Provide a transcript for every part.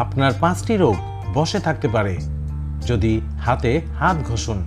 আপনার পাঁচটি রোগ বসে থাকতে পারে। যদি হাতে হাত ঘষুন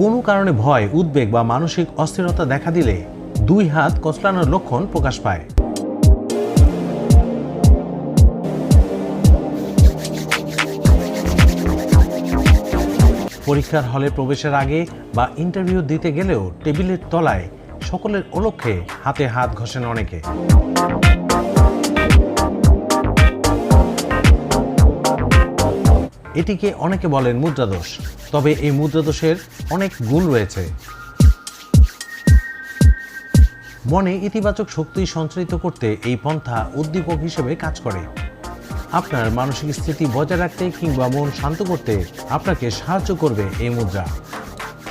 কোনো কারণে ভয়, উদ্বেগ বা মানসিক অস্থিরতা দেখা দিলে দুই হাত কচলানোর লক্ষণ প্রকাশ পায়। পরীক্ষার হলে প্রবেশের আগে বা ইন্টারভিউ দিতে গেলেও টেবিলের তলায় সকলের অলক্ষে হাতে হাত ঘষেন অনেকে। এটিকে অনেকে বলেন মুদ্রাদোষ। তবে এই মুদ্রাদোষের অনেক গুণ রয়েছে। মনে ইতিবাচক শক্তি সঞ্চারিত করতে এই পন্থা উদ্দীপক হিসেবে কাজ করে। আপনার মানসিক স্থিতি বজায় রাখতে কিংবা মন শান্ত করতে আপনাকে সাহায্য করবে এই মুদ্রা।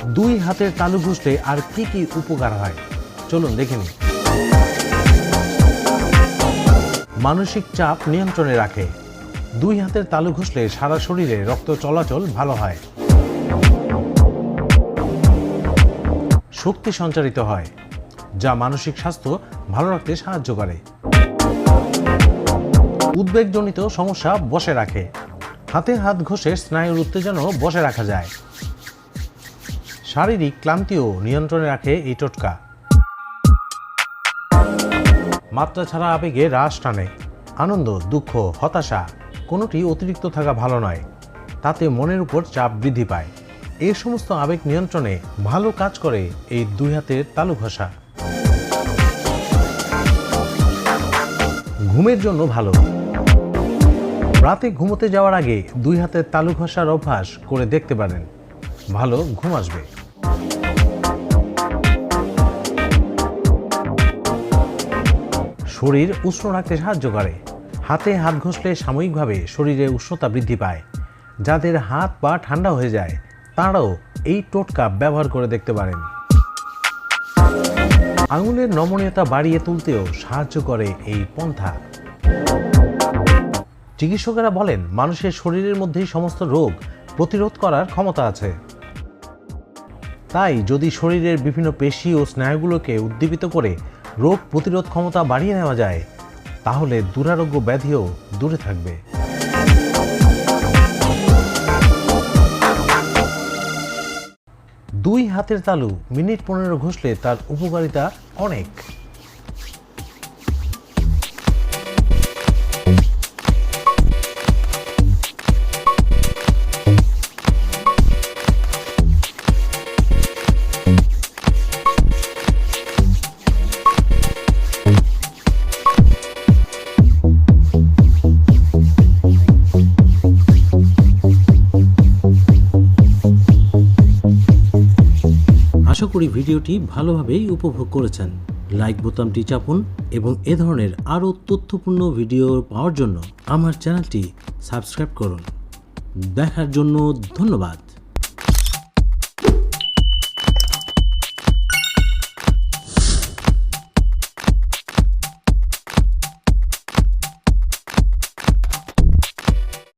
দুই হাতের তালু ঘুষলে আর কি কি উপকার হয়? চলুন দেখে নিই। মানসিক চাপ নিয়ন্ত্রণে রাখে। দুই হাতের তালু ঘষলে সারা শরীরে রক্ত চলাচল ভালো হয়। শক্তি সঞ্চারিত হয়, যা মানসিক স্বাস্থ্য ভালো রাখতে সাহায্য করে। উদ্বেগজনিত সমস্যা বসে রাখে। হাতে হাত ঘষে স্নায়ুর উত্তেজনাও বসে রাখা যায়। শারীরিক ক্লান্তিও নিয়ন্ত্রণে রাখে এই টোটকা। মাত্রা ছাড়া আবেগে হ্রাস টানে। আনন্দ, দুঃখ, হতাশা কোনোটি অতিরিক্ত থাকা ভালো নয়। তাতে মনের উপর চাপ বৃদ্ধি পায়। এই সমস্ত আবেগ নিয়ন্ত্রণে ভালো কাজ করে এই দুই হাতের তালু ঘষা। ঘুমের জন্য ভালো। রাতে ঘুমোতে যাওয়ার আগে দুই হাতের তালু ঘষার অভ্যাস করে দেখতে পারেন। ভালো ঘুম আসবে। শরীর উষ্ণ রাখতে সাহায্য করে। হাতে হাত ঘষলে সাময়িকভাবে শরীরে উষ্ণতা বৃদ্ধি পায়। যাদের হাত পা ঠান্ডা হয়ে যায়, তাঁরাও এই টোটকা ব্যবহার করে দেখতে পারেন। আঙুলের নমনীয়তা বাড়িয়ে তুলতেও সাহায্য করে এই পন্থা। চিকিৎসকেরা বলেন, মানুষের শরীরের মধ্যেই সমস্ত রোগ প্রতিরোধ করার ক্ষমতা আছে। তাই যদি শরীরের বিভিন্ন পেশি ও স্নায়ুগুলোকে উদ্দীপিত করে রোগ প্রতিরোধ ক্ষমতা বাড়িয়ে নেওয়া যায় তাহলে দুরারোগ্য ব্যাধিও দূরে থাকবে। দুই হাতের তালু মিনিট পনেরো ঘষলে তার উপকারিতা অনেক। আশা করি ভিডিওটি ভালোভাবেই উপভোগ করেছেন। লাইক বোতামটি চাপুন এবং এ ধরনের আরও তথ্যপূর্ণ ভিডিও পাওয়ার জন্য আমার চ্যানেলটি সাবস্ক্রাইব করুন। দেখার জন্য ধন্যবাদ।